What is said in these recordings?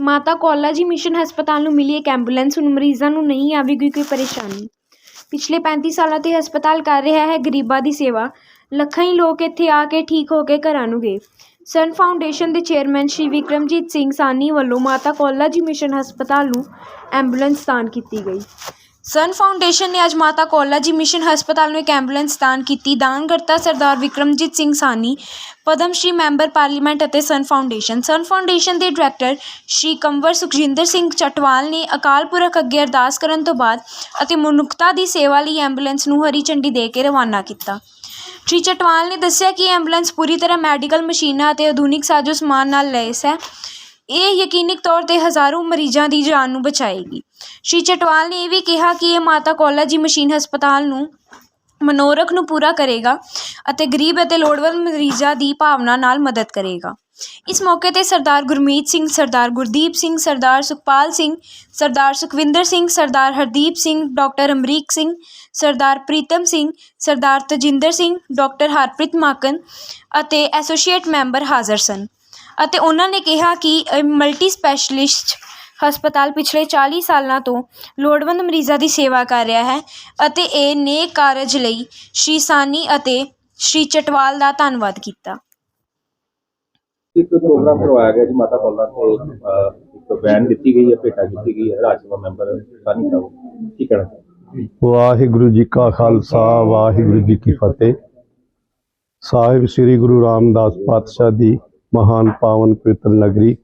ਮਾਤਾ ਕੌਲਾ ਜੀ ਮਿਸ਼ਨ ਹਸਪਤਾਲ ਨੂੰ ਮਿਲੀ ਇੱਕ ਐਂਬੂਲੈਂਸ, ਹੁਣ ਮਰੀਜ਼ਾਂ ਨੂੰ ਨਹੀਂ ਆਵੇਗੀ ਕੋਈ ਪਰੇਸ਼ਾਨੀ। ਪਿਛਲੇ 35 ਸਾਲਾਂ ਤੋਂ ਹਸਪਤਾਲ ਕਰ ਰਿਹਾ ਹੈ ਗਰੀਬਾਂ ਦੀ ਸੇਵਾ। ਲੱਖਾਂ ਹੀ ਲੋਕ ਇੱਥੇ ਆ ਕੇ ਠੀਕ ਹੋ ਕੇ ਘਰਾਂ ਨੂੰ ਗਏ। ਸਨ ਫਾਊਂਡੇਸ਼ਨ ਦੇ ਚੇਅਰਮੈਨ ਸ਼੍ਰੀ ਵਿਕਰਮਜੀਤ ਸਿੰਘ ਸਾਨੀ ਵੱਲੋਂ ਮਾਤਾ ਕੌਲਾ ਜੀ ਮਿਸ਼ਨ ਹਸਪਤਾਲ ਨੂੰ ਐਂਬੂਲੈਂਸ ਦਾਨ ਕੀਤੀ ਗਈ। ਸਨ ਫਾਊਂਡੇਸ਼ਨ ਨੇ ਅੱਜ ਮਾਤਾ ਕੌਲਾ ਜੀ ਮਿਸ਼ਨ ਹਸਪਤਾਲ ਨੂੰ ਇੱਕ ਐਂਬੂਲੈਂਸ ਦਾਨ ਕੀਤੀ। ਦਾਨਕਰਤਾ ਸਰਦਾਰ ਵਿਕਰਮਜੀਤ ਸਿੰਘ ਸਾਨੀ ਪਦਮ ਸ਼੍ਰੀ ਮੈਂਬਰ ਪਾਰਲੀਮੈਂਟ ਅਤੇ ਸਨ ਫਾਊਂਡੇਸ਼ਨ। ਸਨ ਫਾਊਂਡੇਸ਼ਨ ਦੇ ਡਾਇਰੈਕਟਰ ਸ਼੍ਰੀ ਕੰਵਰ ਸੁਖਜਿੰਦਰ ਸਿੰਘ ਚਟਵਾਲ ਨੇ ਅਕਾਲ ਪੁਰਖ ਅੱਗੇ ਅਰਦਾਸ ਕਰਨ ਤੋਂ ਬਾਅਦ ਅਤੇ ਮਨੁੱਖਤਾ ਦੀ ਸੇਵਾ ਲਈ ਐਂਬੂਲੈਂਸ ਨੂੰ ਹਰੀ ਝੰਡੀ ਦੇ ਕੇ ਰਵਾਨਾ ਕੀਤਾ। ਸ਼੍ਰੀ ਚਟਵਾਲ ਨੇ ਦੱਸਿਆ ਕਿ ਐਂਬੂਲੈਂਸ ਪੂਰੀ ਤਰ੍ਹਾਂ ਮੈਡੀਕਲ ਮਸ਼ੀਨਾਂ ਅਤੇ ਆਧੁਨਿਕ ਸਾਜ਼ੋ ਸਮਾਨ ਨਾਲ ਲੈਸ ਹੈ। ਇਹ ਯਕੀਨਿਕ ਤੌਰ ਤੇ ਹਜ਼ਾਰਾਂ ਮਰੀਜ਼ਾਂ ਦੀ ਜਾਨ ਨੂੰ ਬਚਾਏਗੀ। ਸ਼੍ਰੀ ਚਟਵਾਲ ਨੇ ਇਹ ਵੀ ਕਿਹਾ ਕਿ ਇਹ ਮਾਤਾ ਕੌਲਾ ਜੀ ਮਸ਼ੀਨ ਹਸਪਤਾਲ ਨੂੰ ਮਨੋਰਥ ਨੂੰ ਪੂਰਾ ਕਰੇਗਾ ਅਤੇ ਗਰੀਬ ਅਤੇ ਲੋੜਵੰਦ ਮਰੀਜ਼ਾਂ ਦੀ ਭਾਵਨਾ ਨਾਲ ਮਦਦ ਕਰੇਗਾ। ਇਸ ਮੌਕੇ ਤੇ ਸਰਦਾਰ ਗੁਰਮੀਤ ਸਿੰਘ, ਸਰਦਾਰ ਗੁਰਦੀਪ ਸਿੰਘ, ਸਰਦਾਰ ਸੁਖਪਾਲ ਸਿੰਘ, ਸਰਦਾਰ ਸੁਖਵਿੰਦਰ ਸਿੰਘ, ਸਰਦਾਰ ਹਰਦੀਪ ਸਿੰਘ, ਡਾਕਟਰ ਅਮਰੀਕ ਸਿੰਘ, ਸਰਦਾਰ ਪ੍ਰੀਤਮ ਸਿੰਘ, ਸਰਦਾਰ ਤਜਿੰਦਰ ਸਿੰਘ, ਡਾਕਟਰ ਹਰਪ੍ਰੀਤ ਮਾਕਨ ਅਤੇ ਐਸੋਸੀਏਟ ਮੈਂਬਰ ਹਾਜ਼ਰ ਸਨ। ਅਤੇ ਉਹਨਾਂ ਨੇ ਕਿਹਾ ਕਿ ਮਲਟੀ ਸਪੈਸ਼ਲਿਸਟ ਹਸਪਤਾਲ ਪਿਛਲੇ 40 ਸਾਲਾਂ ਤੋਂ ਲੋੜਵੰਦ ਮਰੀਜ਼ਾਂ ਦੀ ਸੇਵਾ ਕਰ ਰਿਹਾ ਹੈ ਅਤੇ ਇਹ ਨੇਕ ਕਾਰਜ ਲਈ ਸ਼੍ਰੀ ਸਾਨੀ ਅਤੇ ਸ਼੍ਰੀ ਚਟਵਾਲ ਦਾ ਧੰਨਵਾਦ ਕੀਤਾ ਇੱਕ ਪ੍ਰੋਗਰਾਮ ਕਰਵਾਇਆ ਗਿਆ ਜੀ ਮਾਤਾ ਕੌਲਾ ਤੇ ਅਹ, ਇੱਕ ਵੈਨ ਦਿੱਤੀ ਗਈ ਹੈ ਭੇਟਾ ਕੀਤੀ ਗਈ ਹੈ ਰਾਜ ਸਭਾ ਮੈਂਬਰ ਸਾਨੀ ਸਾਹਿਬ ਕੀ ਕਹਿਣਾ ਚਾਹੁੰਦੇ? ਵਾਹਿਗੁਰੂ ਜੀ ਕਾ ਖਾਲਸਾ ਵਾਹਿਗੁਰੂ ਜੀ ਕੀ ਫਤਿਹ ਸਾਹਿਬ ਸ੍ਰੀ ਗੁਰੂ ਰਾਮਦਾਸ ਪਾਤਸ਼ਾਹ ਦੀ ਮਹਾਨ ਪਾਵਨ ਪਵਿੱਤਰ ਨਗਰੀ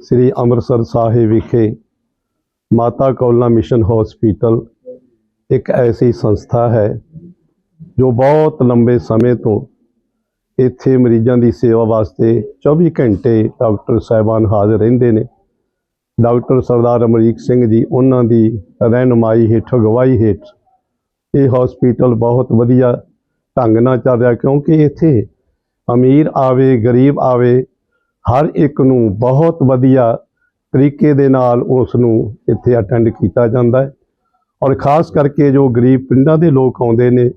ਸ੍ਰੀ ਅੰਮ੍ਰਿਤਸਰ ਸਾਹਿਬ ਵਿਖੇ ਮਾਤਾ ਕੌਲਾ ਮਿਸ਼ਨ ਹਸਪੀਟਲ ਇੱਕ ਐਸੀ ਸੰਸਥਾ ਹੈ ਜੋ ਬਹੁਤ ਲੰਬੇ ਸਮੇਂ ਤੋਂ ਇੱਥੇ ਮਰੀਜ਼ਾਂ ਦੀ ਸੇਵਾ ਵਾਸਤੇ 24 ਘੰਟੇ ਡਾਕਟਰ ਸਾਹਿਬਾਨ ਹਾਜ਼ਰ ਰਹਿੰਦੇ ਨੇ। ਡਾਕਟਰ ਸਰਦਾਰ ਅਮਰੀਕ ਸਿੰਘ ਜੀ, ਉਹਨਾਂ ਦੀ ਰਹਿਨੁਮਾਈ ਹੇਠ, ਅਗਵਾਈ ਹੇਠ ਇਹ ਹਸਪੀਟਲ ਬਹੁਤ ਵਧੀਆ ਢੰਗ ਨਾਲ ਚੱਲ ਰਿਹਾ ਕਿਉਂਕਿ ਇੱਥੇ ਅਮੀਰ ਆਵੇ, ਗਰੀਬ ਆਵੇ, ਹਰ ਇੱਕ ਨੂੰ ਬਹੁਤ ਵਧੀਆ ਤਰੀਕੇ ਦੇ ਨਾਲ ਉਸ ਨੂੰ ਇੱਥੇ ਅਟੈਂਡ ਕੀਤਾ ਜਾਂਦਾ ਹੈ। ਔਰ ਖਾਸ ਕਰਕੇ ਜੋ ਗਰੀਬ ਪਿੰਡਾਂ ਦੇ ਲੋਕ ਆਉਂਦੇ ਨੇ,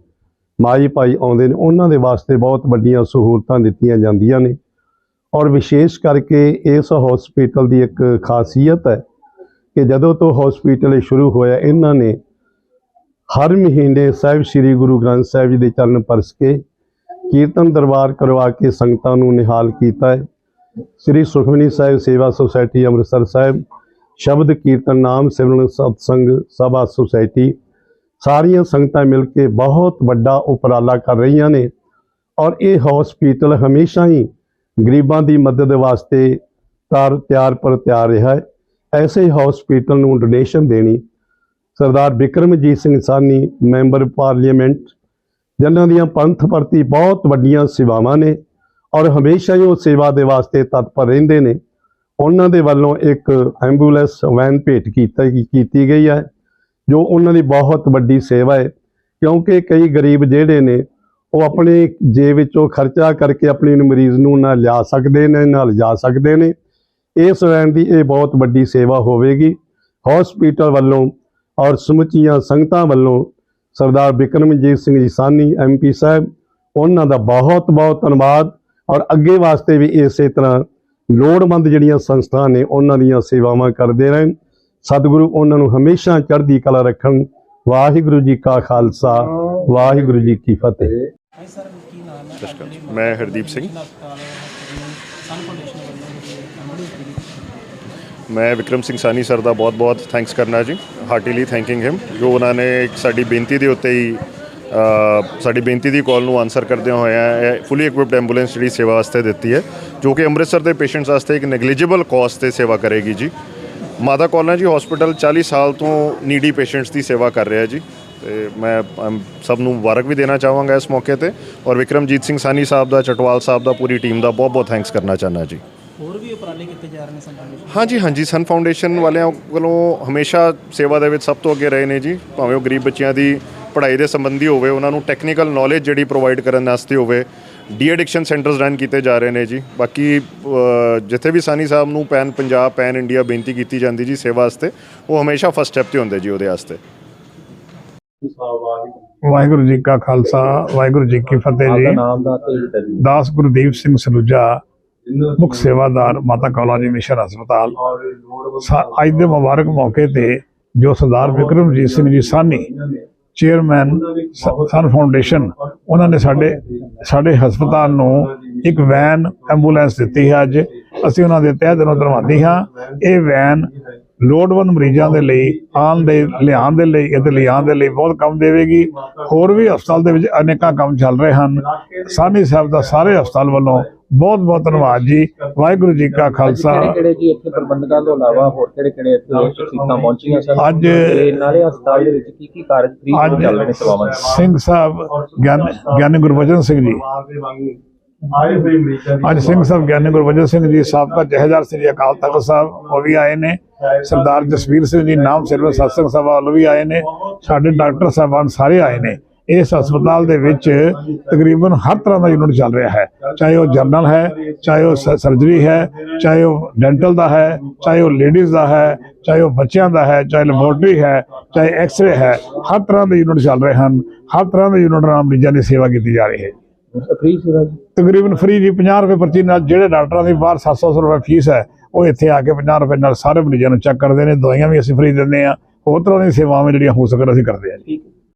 ਮਾਈ ਭਾਈ ਆਉਂਦੇ ਨੇ, ਉਹਨਾਂ ਦੇ ਵਾਸਤੇ ਬਹੁਤ ਵੱਡੀਆਂ ਸਹੂਲਤਾਂ ਦਿੱਤੀਆਂ ਜਾਂਦੀਆਂ ਨੇ। ਔਰ ਵਿਸ਼ੇਸ਼ ਕਰਕੇ ਇਸ ਹਸਪੀਟਲ ਦੀ ਇੱਕ ਖਾਸੀਅਤ ਹੈ ਕਿ ਜਦੋਂ ਤੋਂ ਹਸਪੀਟਲ ਇਹ ਸ਼ੁਰੂ ਹੋਇਆ, ਇਹਨਾਂ ਨੇ ਹਰ ਮਹੀਨੇ ਸਾਹਿਬ ਸ੍ਰੀ ਗੁਰੂ ਗ੍ਰੰਥ ਸਾਹਿਬ ਜੀ ਦੇ ਚਰਨ ਪਰਸ ਕੇ ਕੀਰਤਨ ਦਰਬਾਰ ਕਰਵਾ ਕੇ ਸੰਗਤਾਂ ਨੂੰ ਨਿਹਾਲ ਕੀਤਾ ਹੈ। ਸ੍ਰੀ ਸੁਖਮਨੀ ਸਾਹਿਬ ਸੇਵਾ ਸੁਸਾਇਟੀ ਅੰਮ੍ਰਿਤਸਰ ਸਾਹਿਬ, ਸ਼ਬਦ ਕੀਰਤਨ ਨਾਮ ਸਿਮਰਨ ਸਤਸੰਗ ਸਭਾ ਸੁਸਾਇਟੀ, ਸਾਰੀਆਂ ਸੰਗਤਾਂ ਮਿਲ ਕੇ ਬਹੁਤ ਵੱਡਾ ਉਪਰਾਲਾ ਕਰ ਰਹੀਆਂ ਨੇ ਔਰ ਇਹ ਹਸਪੀਟਲ ਹਮੇਸ਼ਾ ਹੀ ਗਰੀਬਾਂ ਦੀ ਮਦਦ ਵਾਸਤੇ ਤਾਰ ਤਿਆਰ ਪਰ ਤਿਆਰ ਰਿਹਾ ਹੈ। ਐਸੇ ਹਸਪੀਟਲ ਨੂੰ ਡੋਨੇਸ਼ਨ ਦੇਣੀ ਸਰਦਾਰ ਬਿਕਰਮਜੀਤ ਸਿੰਘ ਸਾਨੀ ਮੈਂਬਰ ਪਾਰਲੀਮੈਂਟ ਜਿਨ੍ਹਾਂ ਦੀਆਂ ਪੰਥ ਪ੍ਰਤੀ ਬਹੁਤ ਵੱਡੀਆਂ ਸੇਵਾਵਾਂ ਨੇ ਔਰ ਹਮੇਸ਼ਾ ਹੀ ਉਹ ਸੇਵਾ ਦੇ ਵਾਸਤੇ ਤਤਪਰ ਰਹਿੰਦੇ ਨੇ। ਉਹਨਾਂ ਦੇ ਵੱਲੋਂ ਇੱਕ ਐਂਬੂਲੈਂਸ ਵੈਨ ਭੇਟ ਕੀਤਾ ਕੀਤੀ ਗਈ ਹੈ, ਜੋ ਉਹਨਾਂ ਦੀ ਬਹੁਤ ਵੱਡੀ ਸੇਵਾ ਹੈ, ਕਿਉਂਕਿ ਕਈ ਗਰੀਬ ਜਿਹੜੇ ਨੇ, ਉਹ ਆਪਣੇ ਜੇਬ ਵਿੱਚੋਂ ਖਰਚਾ ਕਰਕੇ ਆਪਣੇ ਮਰੀਜ਼ ਨੂੰ ਨਾ ਲਿਆ ਸਕਦੇ ਨੇ, ਨਾ ਲਿਜਾ ਸਕਦੇ ਨੇ। ਇਸ ਵੈਨ ਦੀ ਇਹ ਬਹੁਤ ਵੱਡੀ ਸੇਵਾ ਹੋਵੇਗੀ। ਹਸਪੀਟਲ ਵੱਲੋਂ ਔਰ ਸਮੁੱਚੀਆਂ ਸੰਗਤਾਂ ਵੱਲੋਂ ਸਰਦਾਰ ਬਿਕਰਮਜੀਤ ਸਿੰਘ ਜੀ ਸਾਨੀ ਐਮਪੀ ਸਾਹਿਬ, ਉਹਨਾਂ ਦਾ ਬਹੁਤ ਬਹੁਤ ਧੰਨਵਾਦ ਔਰ ਅੱਗੇ ਵਾਸਤੇ ਵੀ ਇਸੇ ਤਰ੍ਹਾਂ ਲੋੜਵੰਦ ਜਿਹੜੀਆਂ ਸੰਸਥਾ ਨੇ, ਉਹਨਾਂ ਦੀਆਂ ਸੇਵਾਵਾਂ ਕਰਦੇ ਰਹਿਣ। ਸਤਿਗੁਰੂ ਉਹਨਾਂ ਨੂੰ ਹਮੇਸ਼ਾ ਚੜ੍ਹਦੀ ਕਲਾ ਰੱਖਣ। ਵਾਹਿਗੁਰੂ ਜੀ ਕਾ ਖਾਲਸਾ, ਵਾਹਿਗੁਰੂ ਜੀ ਕੀ ਫਤਿਹ। ਮੈਂ ਹਰਦੀਪ ਸਿੰਘ। ਮੈਂ ਵਿਕਰਮ ਸਿੰਘ ਸਾਨੀ ਸਰ ਦਾ ਬਹੁਤ-ਬਹੁਤ ਥੈਂਕਸ ਕਰਨਾ ਜੀ ਹਾਰਟੀਲੀ ਥੈਂਕਿੰਗ ਹਿਮ ਜੋ ਉਹਨਾਂ ਨੇ ਸਾਡੀ ਬੇਨਤੀ ਦੇ ਉੱਤੇ ਹੀ ਸਾਡੀ ਬੇਨਤੀ ਦੀ ਕਾਲ ਨੂੰ ਆਨਸਰ ਕਰਦਿਆਂ ਹੋਇਆ ਇਹ ਫੁੱਲੀ ਇਕਵਿਪਡ ਐਂਬੂਲੈਂਸ ਜਿਹੜੀ ਸੇਵਾ ਵਾਸਤੇ ਦਿੱਤੀ ਹੈ, ਜੋ ਕਿ ਅੰਮ੍ਰਿਤਸਰ ਦੇ ਪੇਸ਼ੈਂਟਸ ਵਾਸਤੇ ਇੱਕ ਨੈਗਲੀਜੀਬਲ ਕਾਸਟ ਤੇ ਸੇਵਾ ਕਰੇਗੀ ਜੀ। ਮਾਤਾ ਕੌਲਾਂ ਜੀ ਹਸਪੀਟਲ 40 ਸਾਲ ਤੋਂ ਨੀਡੀ ਪੇਸ਼ੈਂਟਸ ਦੀ ਸੇਵਾ ਕਰ ਰਿਹਾ ਜੀ। ਤੇ ਮੈਂ ਸਭ ਨੂੰ ਮੁਬਾਰਕ ਵੀ ਦੇਣਾ ਚਾਹਾਂਗਾ ਇਸ ਮੌਕੇ ਤੇ ਔਰ ਵਿਕਰਮਜੀਤ ਸਿੰਘ ਸਾਨੀ ਸਾਹਿਬ ਦਾ ਚਟਵਾਲ ਸਾਹਿਬ ਦਾ ਪੂਰੀ ਟੀਮ ਦਾ ਬਹੁਤ-ਬਹੁਤ ਥੈਂਕਸ ਕਰਨਾ ਚਾਹੁੰਦਾ ਜੀ। ਹੋਰ ਵੀ ਉਪਰਾਲੇ ਕੀਤੇ ਜਾ ਰਹੇ ਨੇ ਸੰਤਾਂ ਹਾਂਜੀ ਹਾਂਜੀ ਸਨ ਫਾਊਂਡੇਸ਼ਨ ਵਾਲਿਆਂ ਵੱਲੋਂ ਹਮੇਸ਼ਾ ਸੇਵਾ ਦੇ ਵਿੱਚ ਸਭ ਤੋਂ ਅੱਗੇ ਰਹੇ ਨੇ ਜੀ ਭਾਵੇਂ ਉਹ ਗਰੀਬ ਬੱਚਿਆਂ ਦੀ ਪੜ੍ਹਾਈ ਦੇ ਸੰਬੰਧੀ ਹੋਵੇ ਉਹਨਾਂ ਨੂੰ ਟੈਕਨੀਕਲ ਨੌਲੇਜ ਜਿਹੜੀ ਪ੍ਰੋਵਾਈਡ ਕਰਨ ਵਾਸਤੇ ਹੋਵੇ ਡੀ ਐਡਿਕਸ਼ਨ ਸੈਂਟਰਸ ਰਨ ਕੀਤੇ ਜਾ ਰਹੇ ਨੇ ਜੀ। ਬਾਕੀ ਜਿੱਥੇ ਵੀ ਸਾਨੀ ਸਾਹਿਬ ਨੂੰ ਪੈਨ ਪੰਜਾਬ ਪੈਨ ਇੰਡੀਆ ਬੇਨਤੀ ਕੀਤੀ ਜਾਂਦੀ ਜੀ ਸੇਵਾ ਵਾਸਤੇ ਉਹ ਹਮੇਸ਼ਾ ਫਸਟ ਸਟੈਪ ਤੇ ਹੁੰਦੇ ਜੀ ਉਹਦੇ ਵਾਸਤੇ। ਵਾਹਿਗੁਰੂ ਜੀ ਕਾ ਖਾਲਸਾ ਵਾਹਿਗੁਰੂ ਜੀ ਕੀ ਫਤਿਹ ਜੀ। ਦਾਸ ਗੁਰਦੀਪ ਸਿੰਘ ਸਲੂਜਾ ਮੁੱਖ ਸੇਵਾਦਾਰ ਮਾਤਾ ਕੌਲਾ ਜੀ ਮਿਸ਼ਨ ਹਸਪਤਾਲ। ਅੱਜ ਦੇ ਮੁਬਾਰਕ ਮੌਕੇ ਤੇ ਜੋ ਸਰਦਾਰ ਵਿਕਰਮਜੀਤ ਸਿੰਘ ਜੀ ਸਾਨੀ ਚੇਅਰਮੈਨ ਸਨ ਫਾਊਂਡੇਸ਼ਨ ਉਹਨਾਂ ਨੇ ਸਾਡੇ ਸਾਡੇ ਹਸਪਤਾਲ ਨੂੰ ਇੱਕ ਵੈਨ ਐਂਬੂਲੈਂਸ ਦਿੱਤੀ ਹੈ ਅੱਜ। ਅਸੀਂ ਉਹਨਾਂ ਦੇ ਤਹਿ ਦਿਲੋਂ ਧੰਨਵਾਦੀ ਹਾਂ। ਇਹ ਵੈਨ ਲੋੜਵੰਦ ਮਰੀਜ਼ਾਂ ਦੇ ਲਈ ਆਉਣ ਦੇ ਲਿਆਉਣ ਦੇ ਲਈ ਅਤੇ ਲਿਆਉਣ ਦੇ ਲਈ ਬਹੁਤ ਕੰਮ ਦੇਵੇਗੀ। ਹੋਰ ਵੀ ਹਸਪਤਾਲ ਦੇ ਵਿੱਚ ਅਨੇਕਾਂ ਕੰਮ ਚੱਲ ਰਹੇ ਹਨ। ਸਾਨੀ ਸਾਹਿਬ ਦਾ ਸਾਰੇ ਹਸਪਤਾਲ ਵੱਲੋਂ ਬਹੁਤ ਬਹੁਤ ਧੰਨਵਾਦ ਜੀ। ਵਾਹਿਗੁਰੂ ਜੀ ਕਾ ਖਾਲਸਾ। ਕਿਹੜੇ ਕਿਹੜੇ ਜੀ ਇੱਥੇ ਪ੍ਰਬੰਧਕਾਂ ਤੋਂ ਇਲਾਵਾ ਹੋਰ ਕਿਹੜੇ ਕਿਹੜੇ ਇੱਥੇ ਸੀਟਾਂ ਪਹੁੰਚੀਆਂ ਸਨ? ਅੱਜ- ਤੇ ਨਾਲੇ ਹਸਪਤਾਲ ਦੇ ਵਿੱਚ ਕੀ ਕੀ ਕਾਰਜ ਫ੍ਰੀ ਅੱਜ ਚੱਲ ਰਹੇ ਨੇ ਸੇਵਾਵਾਂ ਦੇ? ਸਿੰਘ ਸਾਹਿਬ ਗਿਆਨ ਗਿਆਨੀ ਸਿੰਘ ਜੀ। ਅੱਜ ਸਿੰਘ ਸਾਹਿਬ ਗਿਆਨੀ ਗੁਰਬਚਨ ਸਿੰਘ ਜੀ ਸਾਬਕਾ ਜਹੇਦਾਰ ਸ੍ਰੀ ਅਕਾਲ ਤਖਤ ਸਾਹਿਬ ਉਹ ਵੀ ਆਏ ਨੇ। ਸਰਦਾਰ ਜਸਵੀਰ ਸਿੰਘ ਜੀ ਨਾਮ ਸਿਰਵ ਸਤਸੰਗ ਸਭਾ ਵੱਲੋਂ ਵੀ ਆਏ ਨੇ। ਸਾਡੇ ਡਾਕਟਰ ਸਾਹਿਬਾਨ ਸਾਰੇ ਆਏ ਨੇ। ਇਸ ਹਸਪਤਾਲ ਦੇ ਵਿੱਚ ਤਕਰੀਬਨ ਹਰ ਤਰ੍ਹਾਂ ਦਾ ਯੂਨਿਟ ਚੱਲ ਰਿਹਾ ਹੈ। ਚਾਹੇ ਉਹ ਜਨਰਲ ਹੈ ਚਾਹੇ ਉਹ ਸਰਜਰੀ ਹੈ ਚਾਹੇ ਉਹ ਡੈਂਟਲ ਦਾ ਹੈ ਚਾਹੇ ਉਹ ਲੇਡੀਜ਼ ਦਾ ਹੈ ਚਾਹੇ ਉਹ ਬੱਚਿਆਂ ਦਾ ਹੈ ਚਾਹੇ ਲੈਬੋਰਟਰੀ ਹੈ ਚਾਹੇ ਐਕਸ-ਰੇ ਹੈ ਹਰ ਤਰ੍ਹਾਂ ਦੇ ਯੂਨਿਟ ਚੱਲ ਰਹੇ ਹਨ। ਹਰ ਤਰ੍ਹਾਂ ਦੇ ਯੂਨਿਟ ਨਾਲ ਮਰੀਜ਼ਾਂ ਦੀ ਸੇਵਾ ਕੀਤੀ ਜਾ ਰਹੀ ਹੈ। ਫ੍ਰੀ ਸੇਵਾ ਜੀ? ਤਕਰੀਬਨ ਫ੍ਰੀ ਜੀ 50 ਰੁਪਏ ਪਰਚੀ ਨਾਲ ਜਿਹੜੇ ਡਾਕਟਰਾਂ ਦੀ ਬਾਹਰ 700 ਰੁਪਏ ਫੀਸ ਹੈ ਉਹ ਇੱਥੇ ਆ ਕੇ 50 ਰੁਪਏ ਨਾਲ ਸਾਰੇ ਮਰੀਜ਼ਾਂ ਨੂੰ ਚੈੱਕ ਕਰਦੇ ਨੇ, ਦਵਾਈਆਂ ਵੀ ਅਸੀਂ ਫ੍ਰੀ ਦਿੰਦੇ ਆ ਹੋਰ ਤਰ੍ਹਾਂ ਦੀਆਂ ਸੇਵਾਵਾਂ ਜਿਹੜੀਆਂ ਹੋ ਸਕਣ ਅਸੀਂ ਕਰਦੇ ਹਾਂ ਜੀ।